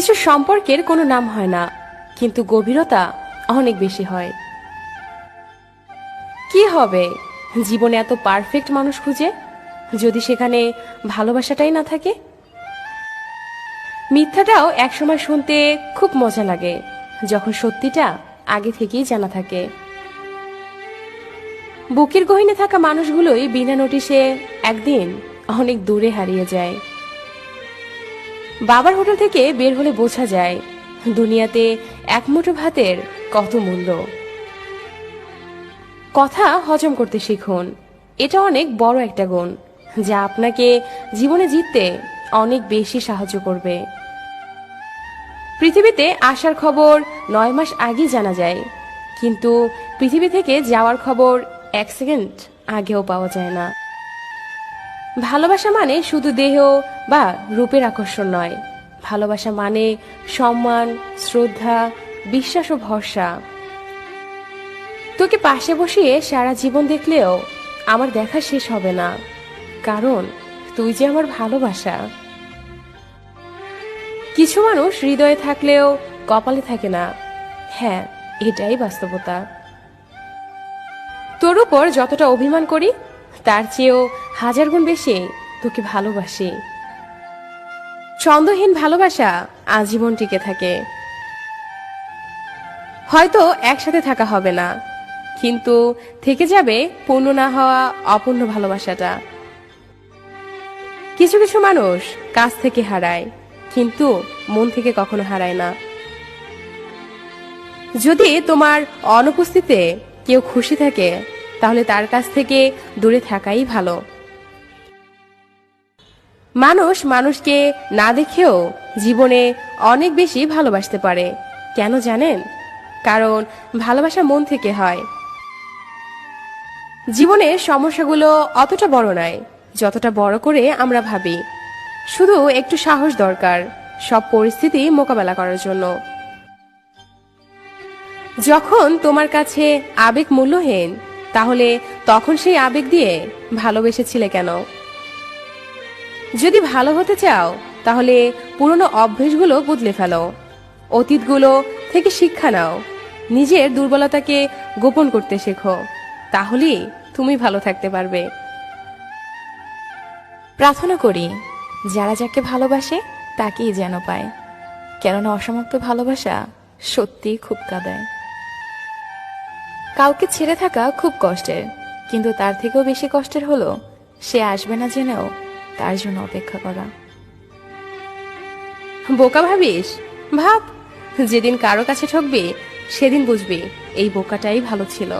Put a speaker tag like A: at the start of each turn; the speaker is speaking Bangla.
A: কিছু সম্পর্কের কোনো নাম হয় না, কিন্তু গভীরতা অনেক বেশি হয়। কি হবে? জীবনে এত পারফেক্ট মানুষ খুঁজে, যদি সেখানে ভালোবাসাটাই না থাকে? মিথ্যাটাও একসময় শুনতে খুব মজা লাগে, যখন সত্যিটা আগে থেকেই জানা থাকে। বুকের গহিনে থাকা মানুষগুলোই বিনা নোটিশে একদিন অনেক দূরে হারিয়ে যায়। বাবার হোটেল থেকে বের হলে বোঝা যায়, দুনিয়াতে এক মুঠো ভাতের কত মূল্য। কথা হজম করতে শিখুন। এটা অনেক বড় একটা গুণ, যা আপনাকে জীবনে জিততে অনেক বেশি সাহায্য করবে। পৃথিবীতে আসার খবর নয় মাস আগে জানা যায়, কিন্তু পৃথিবী থেকে যাওয়ার খবর এক সেকেন্ড আগেও পাওয়া যায় না। ভালোবাসা মানে শুধু দেহ বা রূপের আকর্ষণ নয়। ভালোবাসা মানে সম্মান, শ্রদ্ধা, বিশ্বাস ও ভরসা। তোকে পাশে বসিয়ে সারা জীবন দেখলেও আমার দেখা শেষ হবে না। কারণ তুই যে আমার ভালোবাসা। কিছু মানুষ হৃদয়ে থাকলেও কপালে থাকে না। হ্যাঁ এটাই বাস্তবতা। তোর উপর যতটা অভিমান করি তার চেয়েও হাজার গুণ বেশি তোকে ভালোবাসি। ছন্দহীন ভালোবাসা আজীবন টিকে থাকে। হয়তো একসাথে থাকা হবে না, কিন্তু থেকে যাবে পূর্ণ না হওয়া অপূর্ণ ভালোবাসাটা। কিছু কিছু মানুষ কাছ থেকে হারায়, কিন্তু মন থেকে কখনো হারায় না। যদি তোমার অনুপস্থিতিতে কেউ খুশি থাকে তাহলে তার কাছ থেকে দূরে থাকাই ভালো। মানুষ মানুষকে না দেখেও জীবনে অনেক বেশি ভালোবাসতে পারে। কেন জানেন? কারণ ভালোবাসা মন থেকে হয়। জীবনের সমস্যাগুলো অতটা বড় নয়, যতটা বড় করে আমরা ভাবি। শুধু একটু সাহস দরকার, সব পরিস্থিতি মোকাবেলা করার জন্য। যখন তোমার কাছে আবেগ মূল্যহীন তাহলে তখন সেই আবেগ দিয়ে ভালোবেসেছিলে কেন? যদি ভালো হতে চাও, তাহলে পুরনো অভ্যেসগুলো বদলে ফেলো। অতীতগুলো থেকে শিক্ষা নাও। নিজের দুর্বলতাকে গোপন করতে শেখো। তাহলেই তুমি ভালো থাকতে পারবে।
B: প্রার্থনা করি, যারা যাকে ভালোবাসে, তাকেই যেন পায়। কেননা অসমাপ্ত ভালোবাসা সত্যি খুব কাঁদায়। কাউকে ছেড়ে থাকা খুব কষ্টের, কিন্তু তার থেকেও বেশি কষ্টের হলো সে আসবে না জেনেও তার জন্য অপেক্ষা করা।
A: বোকা ভাবিস? ভাব, যেদিন কারও কাছে ঠকবে, সেদিন বুঝবে এই বোকাটাই ভালো ছিল।